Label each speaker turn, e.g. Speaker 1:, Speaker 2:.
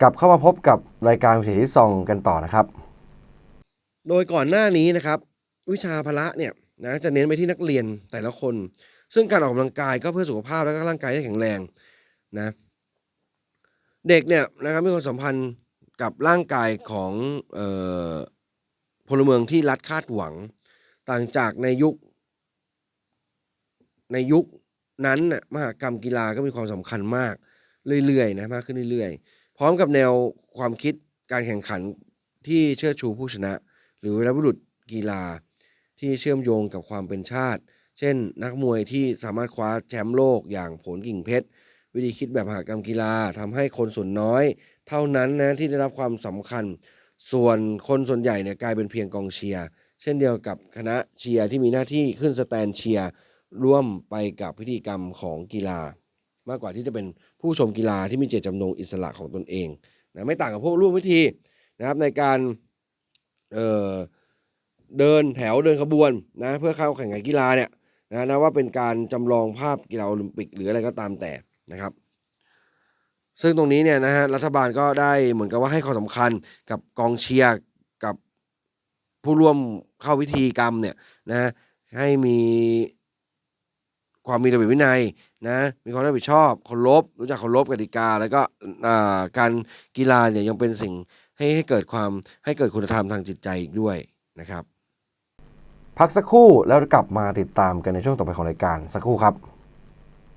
Speaker 1: กลับเข้ามาพบกับรายการวิถีที่ซองกันต่อนะครับ
Speaker 2: โดยก่อนหน้านี้นะครับ วิชาพละเนี่ยนะจะเน้นไปที่นักเรียนแต่ละคน ซึ่งการออกกำลังกายก็เพื่อสุขภาพและก็ร่างกายที่แข็งแรงนะเด็กเนี่ยนะครับมีความสัมพันธ์กับร่างกายของออพลเมืองที่รัฐคาดหวัง ต่างจากในยุค ในยุคนั้นน่ะมหากรรมกีฬาก็มีความสำคัญมาก เรื่อยๆนะมากขึ้นเรื่อยๆ พร้อมกับแนวความคิดการแข่งขันที่เชิดชูผู้ชนะ หรือวีรบุรุษกีฬาที่เชื่อมโยงกับความเป็นชาติ เช่น นักมวยที่สามารถคว้าแชมป์โลกอย่างผลกิ่งเพชร วิธีคิดแบบหากรรมกีฬาทำให้คนส่วนน้อย เท่านั้นนะที่ได้รับความสำคัญ ส่วนคนส่วนใหญ่เนี่ยกลายเป็นเพียงกองเชียร์ เช่นเดียวกับคณะเชียร์ที่มีหน้าที่ขึ้นสแตนเชียร์ร่วมไปกับพิธีกรรมของกีฬา มากกว่าที่จะเป็นผู้ชมกีฬาที่มีเจตจำนงอิสระของตนเองนะไม่ต่างกับพวกร่วมพิธีนะครับในการเเดินแถวเดินขบวนนะเพื่อเข้าแข่งขันกีฬาเนี่ยนะนะว่าเป็นการจำลองภาพกีฬาโอลิมปิกหรืออะไรก็ตามแต่นะครับ ซึ่งตรงนี้เนี่ยนะฮะรัฐบาลก็ได้เหมือนกับว่าให้ความสำคัญกับกองเชียร์กับผู้ร่วมเข้าพิธีกรรมเนี่ยนะให้มี ความมีระเบียบวินัยนะมีความรับผิดชอบเคารพรู้จักเคารพกติกา แล้วก็การกีฬาเนี่ยยังเป็นสิ่งให้ให้เกิดความให้เกิดคุณธรรมทางจิตใจอีกด้วยนะครับ
Speaker 1: พักสักครู่แล้วกลับมาติดตามกันในช่วงต่อไปของรายการสักครู่ครับ